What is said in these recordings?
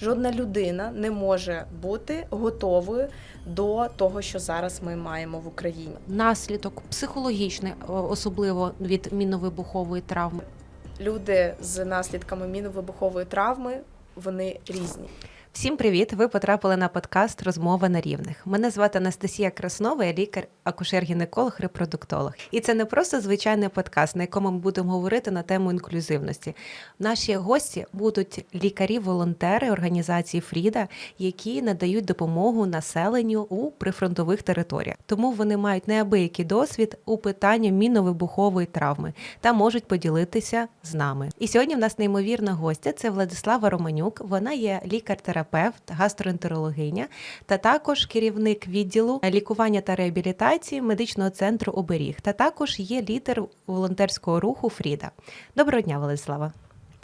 жодна людина не може бути готовою до того, що зараз ми маємо в Україні. Наслідок психологічний, особливо від мінно-вибухової травми. Люди з наслідками міновибухової травми вони різні. Всім привіт! Ви потрапили на подкаст Розмова на рівних. Мене звати Анастасія Краснова, я лікар, акушер-гінеколог, репродуктолог. І це не просто звичайний подкаст, на якому ми будемо говорити на тему інклюзивності. Наші гості будуть лікарі-волонтери організації Фріда, які надають допомогу населенню у прифронтових територіях. Тому вони мають неабиякий досвід у питанні мінно-вибухової травми та можуть поділитися з нами. І сьогодні в нас неймовірна гостя це Владислава Романюк. Вона є лікар-терапевт, гастроентерологиня та також керівник відділу лікування та реабілітації медичного центру оберіг. Та також є лідер волонтерського руху Фріда. Доброго дня, Владислава.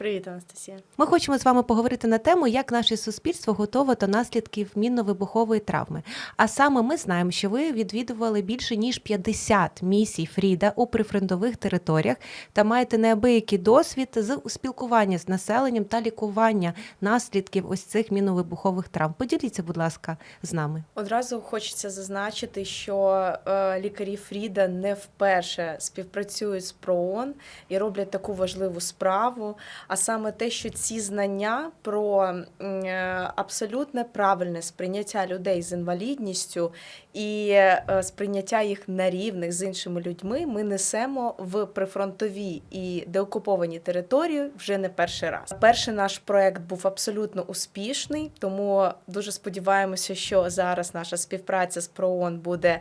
Привіт, Анастасія. Ми хочемо з вами поговорити на тему, як наше суспільство готове до наслідків мінно-вибухової травми. А саме ми знаємо, що ви відвідували більше ніж 50 місій Фріда у прифронтових територіях та маєте неабиякий досвід з спілкування з населенням та лікування наслідків ось цих мінно-вибухових травм. Поділіться, будь ласка, з нами. Одразу хочеться зазначити, що е, лікарі Фріда не вперше співпрацюють з ПРООН і роблять таку важливу справу. А саме те, що ці знання про е, абсолютне правильне сприйняття людей з інвалідністю і е, сприйняття їх на рівних з іншими людьми, ми несемо в прифронтові і деокуповані території вже не перший раз. Перший наш проект був абсолютно успішний, тому дуже сподіваємося, що зараз наша співпраця з ПРООН буде.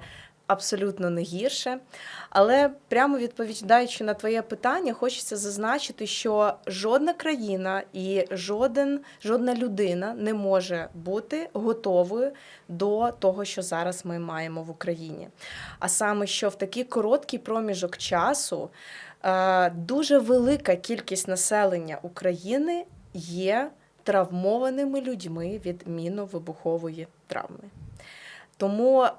Абсолютно не гірше, але прямо відповідаючи на твоє питання, хочеться зазначити, що жодна країна і жоден, жодна людина не може бути готовою до того, що зараз ми маємо в Україні. А саме, що в такий короткий проміжок часу е, дуже велика кількість населення України є травмованими людьми від мінно-вибухової травми. Тому е,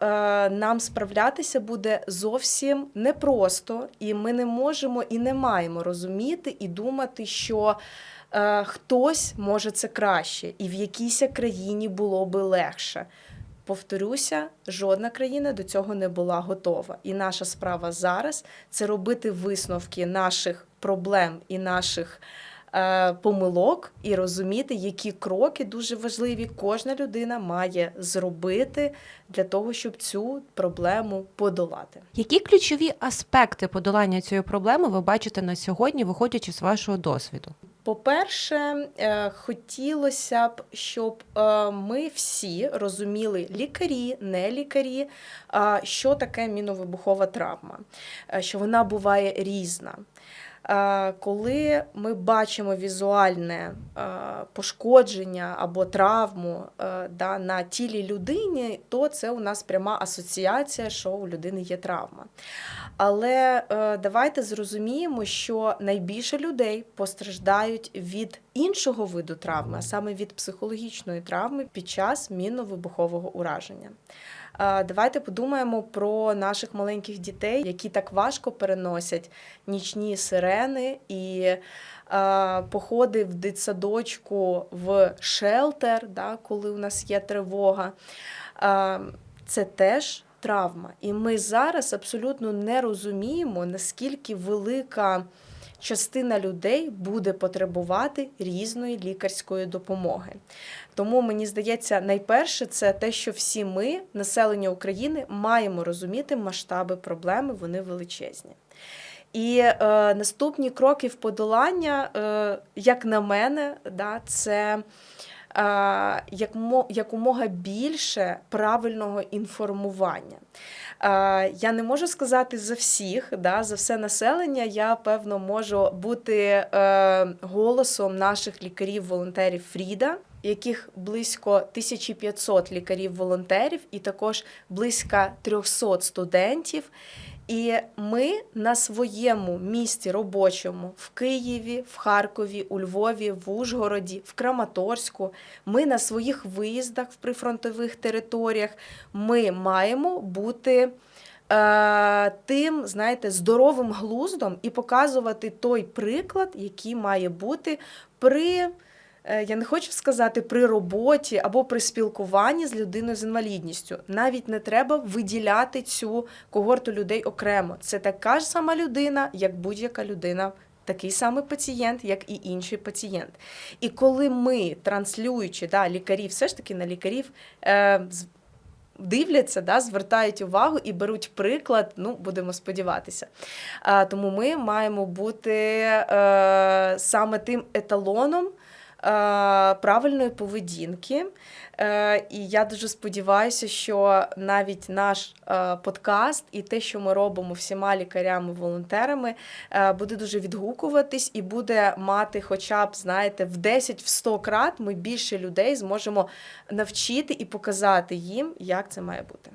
нам справлятися буде зовсім непросто, і ми не можемо і не маємо розуміти і думати, що е, хтось може це краще, і в якійсь країні було би легше. Повторюся, жодна країна до цього не була готова. І наша справа зараз це робити висновки наших проблем і наших помилок, і розуміти, які кроки дуже важливі кожна людина має зробити для того, щоб цю проблему подолати. Які ключові аспекти подолання цієї проблеми ви бачите на сьогодні, виходячи з вашого досвіду? По-перше, е, хотілося б, щоб е, ми всі розуміли, лікарі, не лікарі, е, що таке міновибухова травма, що вона буває різна. Коли ми бачимо візуальне пошкодження або травму да, на тілі людини, то це у нас пряма асоціація, що у людини є травма. Але е, давайте зрозуміємо, що найбільше людей постраждають від іншого виду травми, а саме від психологічної травми під час мінно-вибухового ураження. Е, Давайте подумаємо про наших маленьких дітей, які так важко переносять нічні сирени і е, походи в дитсадочку в шелтер, да, коли у нас є тривога. Це теж травма. І ми зараз абсолютно не розуміємо, наскільки велика частина людей буде потребувати різної лікарської допомоги. Тому мені здається, найперше це те, що всі ми, населення України, маємо розуміти масштаби проблеми, вони величезні. І е, наступні кроки в подолання, е, як на мене, да, це якомога більше правильного інформування. Е, Я не можу сказати за всіх, да, за все населення. Я певно можу бути е, голосом наших лікарів-волонтерів Фріда, яких близько 1500 лікарів-волонтерів, і також близько 300 студентів. І ми на своєму місці робочому в Києві, в Харкові, у Львові, в Ужгороді, в Краматорську. Ми на своїх виїздах в прифронтових територіях. Ми маємо бути е, тим, знаєте, здоровим глуздом і показувати той приклад, який має бути при я не хочу сказати при роботі або при спілкуванні з людиною з інвалідністю. Навіть не треба виділяти цю когорту людей окремо. Це така ж сама людина, як будь-яка людина. Такий самий пацієнт, як і інший пацієнт. І коли ми, транслюючи да, лікарі, все ж таки на лікарів е, дивляться, да, звертають увагу і беруть приклад, ну, будемо сподіватися. А, тому ми маємо бути е, саме тим еталоном е, правильної поведінки. Е, і я дуже сподіваюся, що навіть наш е, подкаст і те, що ми робимо всіма лікарями-волонтерами, е, буде дуже відгукуватись і буде мати, хоча б, знаєте, в 10 в 100 крат ми більше людей зможемо навчити і показати їм, як це має бути.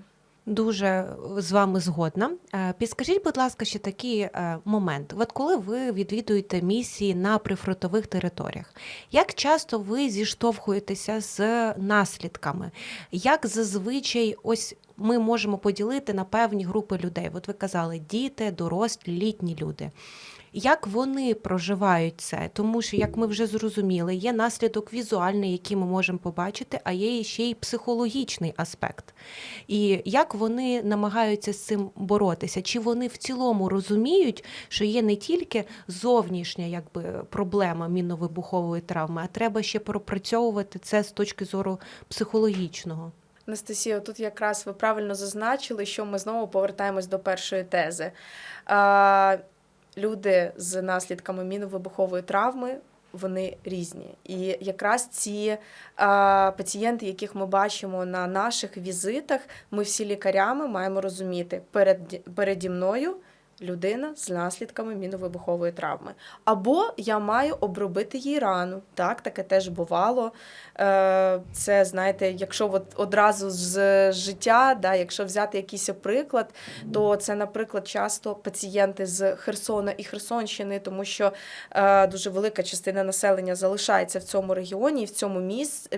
Дуже з вами згодна. Е, Підскажіть, будь ласка, ще такий е, момент. От коли ви відвідуєте місії на прифронтових територіях, як часто ви зіштовхуєтеся з наслідками? Як зазвичай ось ми можемо поділити на певні групи людей? От ви казали, діти, дорослі, літні люди. Як вони проживають це? Тому що, як ми вже зрозуміли, є наслідок візуальний, який ми можемо побачити, а є ще й психологічний аспект. І як вони намагаються з цим боротися? Чи вони в цілому розуміють, що є не тільки зовнішня якби, проблема мінно-вибухової травми, а треба ще пропрацьовувати це з точки зору психологічного? Анастасія, тут якраз ви правильно зазначили, що ми знову повертаємось до першої тези. Люди з наслідками міновибухової травми. Вони різні, і якраз ці а, пацієнти, яких ми бачимо на наших візитах, ми всі лікарями маємо розуміти перед переді мною людина з наслідками міновибухової травми. Або я маю обробити їй рану. Так, таке теж бувало. Е, Це знаєте, якщо от одразу з життя, да, якщо взяти якийсь приклад, то це, наприклад, часто пацієнти з Херсона і Херсонщини, тому що е, дуже велика частина населення залишається в цьому регіоні, в цьому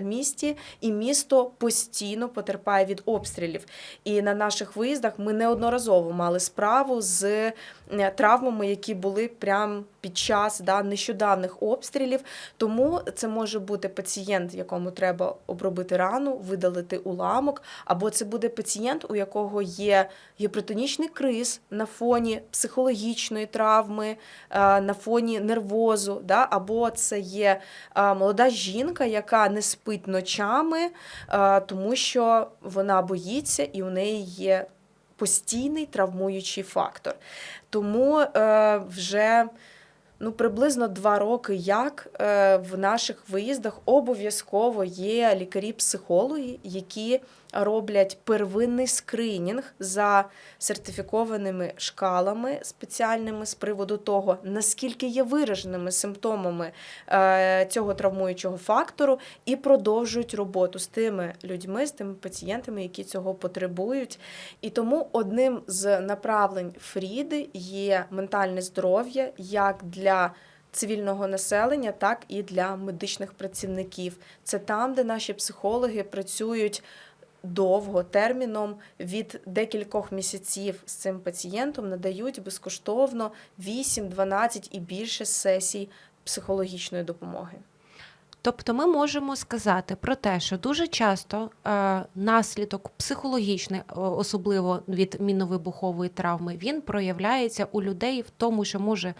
місті, і місто постійно потерпає від обстрілів. І на наших виїздах ми неодноразово мали справу з е, травмами, які були прямо під час да, нещодавних обстрілів. Тому це може бути пацієнт, якому треба обробити рану, видалити уламок, або це буде пацієнт, у якого є гіпертонічний криз на фоні психологічної травми, е, на фоні нервозу, да, або це є е, молода жінка, яка не спить ночами, тому що вона боїться і у неї є постійний травмуючий фактор. Тому е, вже ну, приблизно два роки, як е, в наших виїздах обов'язково є лікарі-психологи, які роблять первинний скринінг за сертифікованими шкалами спеціальними з приводу того, наскільки є вираженими симптомами е, цього травмуючого фактору, і продовжують роботу з тими людьми, з тими пацієнтами, які цього потребують. І тому одним з направлень Фріди є ментальне здоров'я як для цивільного населення, так і для медичних працівників. Це там, де наші психологи працюють. Довго терміном від декількох місяців з цим пацієнтом надають безкоштовно 8, 12 і більше сесій психологічної допомоги. Тобто ми можемо сказати про те, що дуже часто е, наслідок психологічний, особливо від міновибухової травми, він проявляється у людей в тому, що може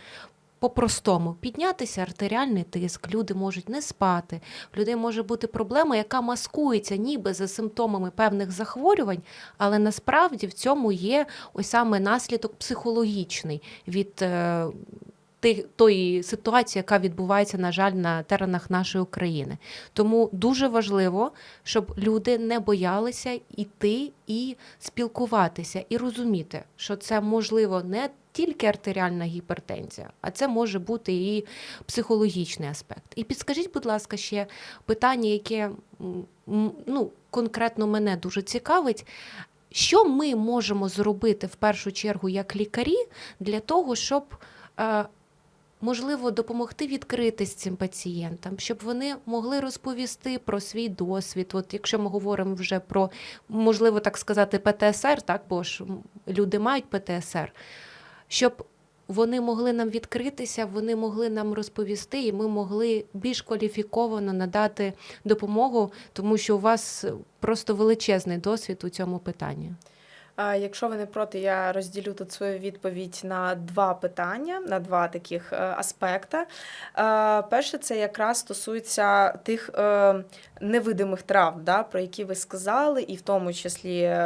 по-простому піднятися артеріальний тиск, люди можуть не спати, в людей може бути проблема, яка маскується ніби за симптомами певних захворювань, але насправді в цьому є ось саме наслідок психологічний від. е, тої ситуації, яка відбувається, на жаль, на теренах нашої України. Тому дуже важливо, щоб люди не боялися йти і спілкуватися, і розуміти, що це можливо не тільки артеріальна гіпертензія, а це може бути і психологічний аспект. І підскажіть, будь ласка, ще питання, яке ну, конкретно мене дуже цікавить. Що ми можемо зробити в першу чергу як лікарі для того, щоб е, можливо допомогти відкритись цим пацієнтам, щоб вони могли розповісти про свій досвід. От якщо ми говоримо вже про можливо так сказати ПТСР, так бо ж люди мають ПТСР, щоб вони могли нам відкритися, вони могли нам розповісти, і ми могли більш кваліфіковано надати допомогу, тому що у вас просто величезний досвід у цьому питанні. Якщо ви не проти, я розділю тут свою відповідь на два питання, на два таких е, аспекта. Е, Перше, це якраз стосується тих е, невидимих травм, да, про які ви сказали, і в тому числі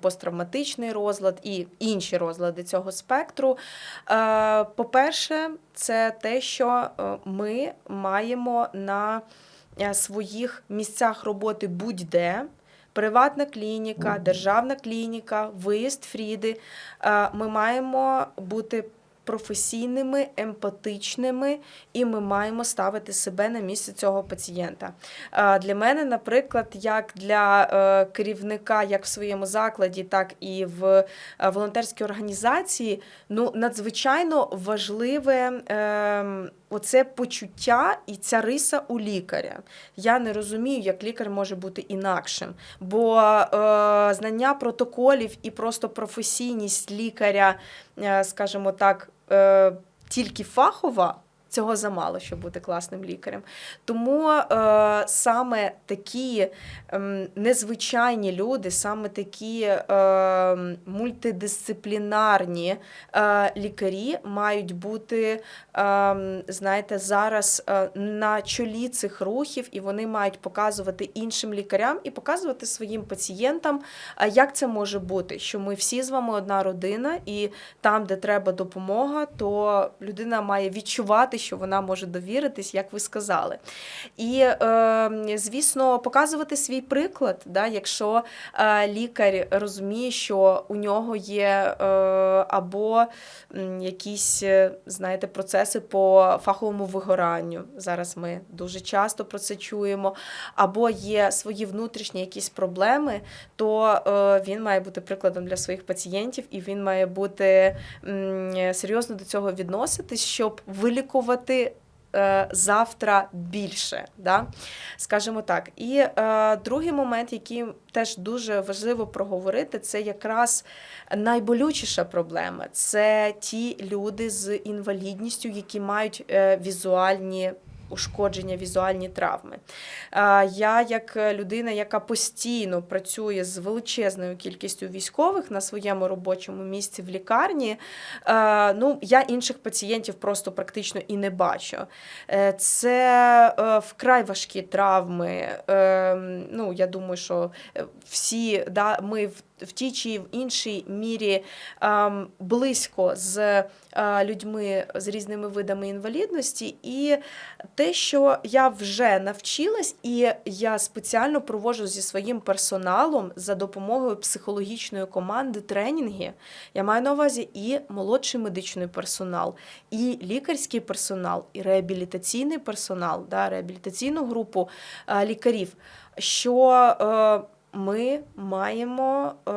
посттравматичний розлад і інші розлади цього спектру. По-перше, це те, що ми маємо на своїх місцях роботи будь-де. Приватна клініка, державна клініка, виїзд Фріди. Е, Ми маємо бути професійними, емпатичними, і ми маємо ставити себе на місце цього пацієнта. Е, Для мене, наприклад, як для е, керівника, як в своєму закладі, так і в волонтерській організації, ну надзвичайно важливе. Оце почуття і ця риса у лікаря. Я не розумію, як лікар може бути інакшим. Бо е, знання протоколів і просто професійність лікаря, е, скажімо так, е, тільки фахова. Цього замало, щоб бути класним лікарем. Тому е, саме такі ем, незвичайні люди, саме такі е, мультидисциплінарні е, лікарі мають бути, е, знаєте, зараз е, на чолі цих рухів, і вони мають показувати іншим лікарям і показувати своїм пацієнтам, а як це може бути, що ми всі з вами одна родина, і там, де треба допомога, то людина має відчувати, що вона може довіритись, як ви сказали. І, е, звісно, показувати свій приклад, да, якщо е, лікар розуміє, що у нього є е, або якісь, знаєте, процеси по фаховому вигоранню. Зараз ми дуже часто про це чуємо, або є свої внутрішні якісь проблеми, то він має бути прикладом для своїх пацієнтів, і він має бути серйозно до цього відноситись, щоб вилікувати. Е, Завтра більше, да? скажімо так. І е, другий момент, який теж дуже важливо проговорити, це якраз найболючіша проблема. Це ті люди з інвалідністю, які мають е, візуальні ушкодження, візуальні травми. Я, як людина, яка постійно працює з величезною кількістю військових на своєму робочому місці в лікарні, е, ну я інших пацієнтів просто практично і не бачу. Е, Це е, вкрай важкі травми. Е, Ну, я думаю, що всі да, ми в. В тій чи в іншій мірі ем, близько з е, людьми з різними видами інвалідності, і те, що я вже навчилась, і я спеціально проводжу зі своїм персоналом за допомогою психологічної команди тренінги. Я маю на увазі і молодший медичний персонал, і лікарський персонал, і реабілітаційний персонал, да, реабілітаційну групу е, лікарів. Що е, ми маємо е,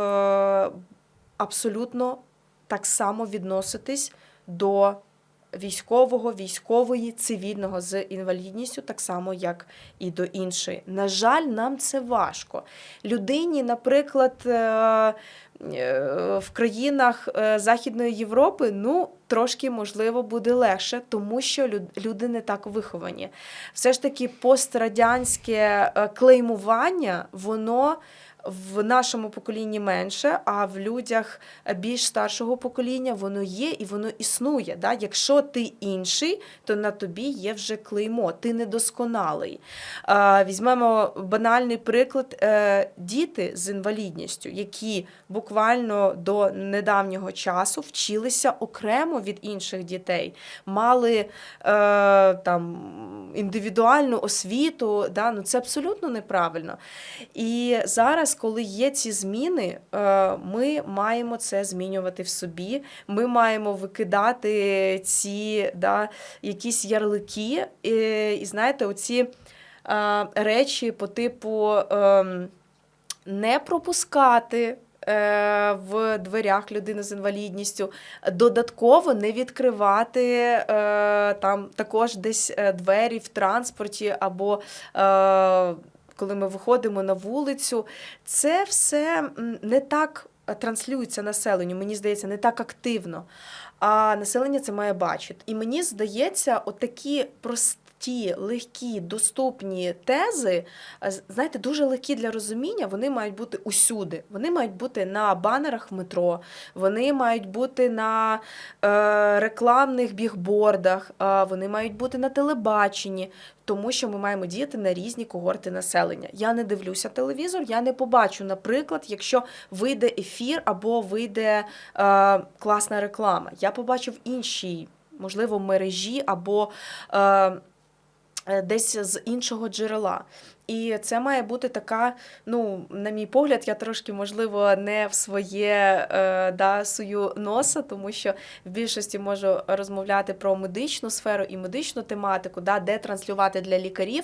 абсолютно так само відноситись до військового, військової, цивільного з інвалідністю, так само, як і до іншої. На жаль, нам це важко. Людині, наприклад, е, е, в країнах е, Західної Європи, ну, трошки можливо буде легше, тому що люди не так виховані. Все ж таки, пострадянське клеймування, воно в нашому поколінні менше, а в людях більш старшого покоління воно є і воно існує. Да? Якщо ти інший, то на тобі є вже клеймо, ти недосконалий. Візьмемо банальний приклад е, діти з інвалідністю, які буквально до недавнього часу вчилися окремо від інших дітей, мали е, там індивідуальну освіту. Да? Ну, це абсолютно неправильно. І зараз, коли є ці зміни, е, ми маємо це змінювати в собі. Ми маємо викидати ці да, якісь ярлики. І, і знаєте, оці е, речі по типу ем, не пропускати. е, В дверях людини з інвалідністю додатково не відкривати там також десь двері в транспорті або коли ми виходимо на вулицю, це все не так е, транслюється населенню, мені здається, не так активно. А населення це має бачити. І мені здається, отакі прості, легкі, доступні тези, е, знаєте, дуже легкі для розуміння, вони мають бути усюди. Вони мають бути на банерах в метро, вони мають бути на е, рекламних бігбордах, е, вони мають бути на телебаченні, тому що ми маємо діяти на різні когорти населення. Я не дивлюся телевізор, я не побачу, наприклад, якщо вийде ефір або вийде е, класна реклама. Я побачу в іншій, можливо, мережі або. Е, Десь з іншого джерела. І це має бути така, ну, на мій погляд, я трошки, можливо, не в своє е, да, сую носа, тому що в більшості можу розмовляти про медичну сферу і медичну тематику, да, де транслювати для лікарів,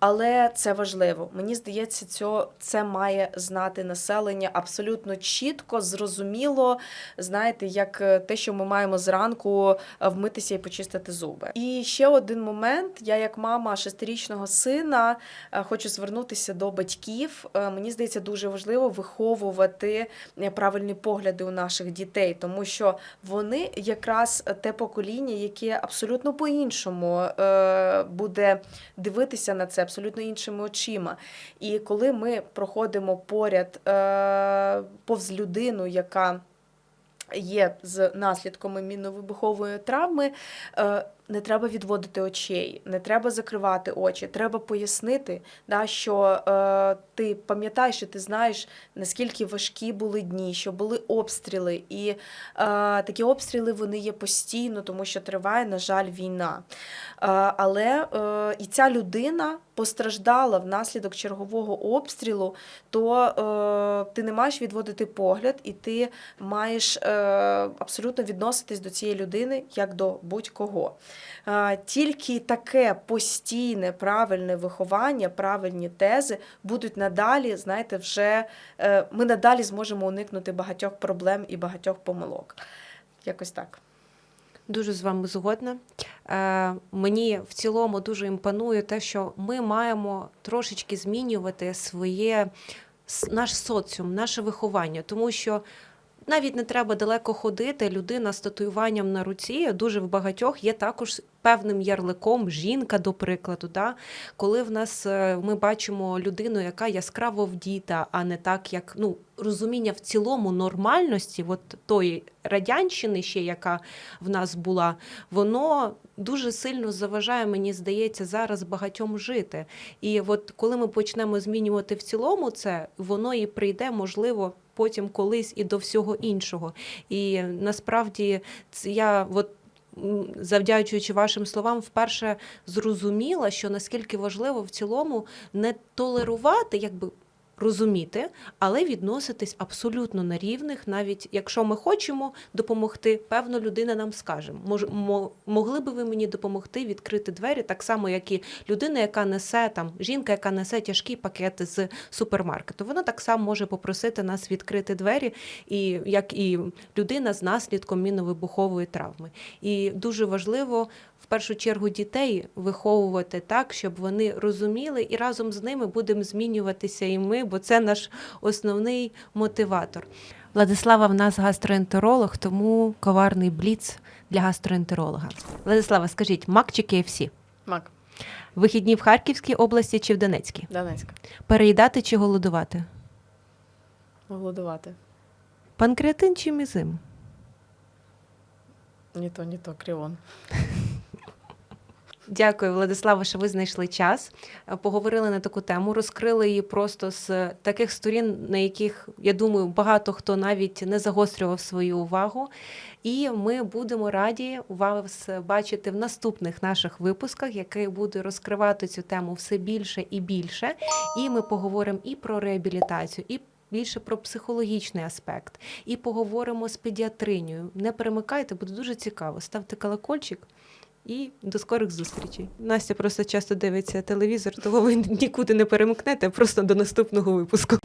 але це важливо. Мені здається, цьо, це має знати населення абсолютно чітко, зрозуміло, знаєте, як е, те, що ми маємо зранку е, вмитися і почистити зуби. І ще один момент: я, як мама шестирічного сина, хочу звернутися до батьків. Е, Мені здається, дуже важливо виховувати е, правильні погляди у наших дітей, тому що вони якраз те покоління, яке абсолютно по-іншому е, буде дивитися на це абсолютно іншими очима. І коли ми проходимо поряд повз людину, яка є з наслідками мінно-вибухової травми, не треба відводити очей, не треба закривати очі. Треба пояснити, да, що е, ти пам'ятаєш, і ти знаєш, наскільки важкі були дні, що були обстріли, і е, такі обстріли вони є постійно, тому що триває, на жаль, війна. Е, але е, і ця людина постраждала внаслідок чергового обстрілу, то е, ти не маєш відводити погляд, і ти маєш е, абсолютно відноситись до цієї людини як до будь-кого. Тільки таке постійне правильне виховання, правильні тези будуть надалі, знаєте, вже е, ми надалі зможемо уникнути багатьох проблем і багатьох помилок. Якось так. Дуже з вами згодна. Е, мені в цілому дуже імпонує те, що ми маємо трошечки змінювати своє наш соціум, наше виховання, тому що. Навіть не треба далеко ходити. Людина з татуюванням на руці дуже в багатьох є також певним ярликом, жінка, до прикладу. Да? Коли в нас е, ми бачимо людину, яка яскраво вдіта, а не так, як ну, розуміння в цілому нормальності, от тої радянщини, ще яка в нас була, воно дуже сильно заважає, мені здається, зараз багатьом жити. І от коли ми почнемо змінювати в цілому це, воно і прийде, можливо. Потім колись і до всього іншого. І насправді я от. Завдячуючи вашим словам, вперше зрозуміла, що наскільки важливо в цілому не толерувати, якби розуміти, але відноситись абсолютно на рівних, навіть якщо ми хочемо допомогти, певно, людина нам скаже, мож, мо- могли би ви мені допомогти відкрити двері, так само, як і людина, яка несе там, жінка, яка несе тяжкі пакети з супермаркету. Вона так само може попросити нас відкрити двері, і як і людина з наслідком мінно-вибухової травми. І дуже важливо в першу чергу дітей виховувати так, щоб вони розуміли, і разом з ними будемо змінюватися і ми, бо це наш основний мотиватор. Владислава в нас гастроентеролог, тому коварний бліц для гастроентеролога. Владислава, скажіть, мак чи KFC? Мак, Вихідні в Харківській області чи в Донецькій? Донецька. Переїдати чи голодувати? Голодувати. Панкреатин чи мізим? Ні то, ні то, кріон. Дякую, Владислава, що ви знайшли час. Е, Поговорили на таку тему, розкрили її просто з таких сторін, на яких я думаю, багато хто навіть не загострював свою увагу. І ми будемо раді вас бачити в наступних наших випусках, який буде розкривати цю тему все більше і більше. І ми поговоримо і про реабілітацію, і більше про психологічний аспект, і поговоримо з педіатринією. Не перемикайте, буде дуже цікаво. Ставте колокольчик. І до скорих зустрічей. Настя просто часто дивиться телевізор, того ви нікуди не перемикнете, просто до наступного випуску.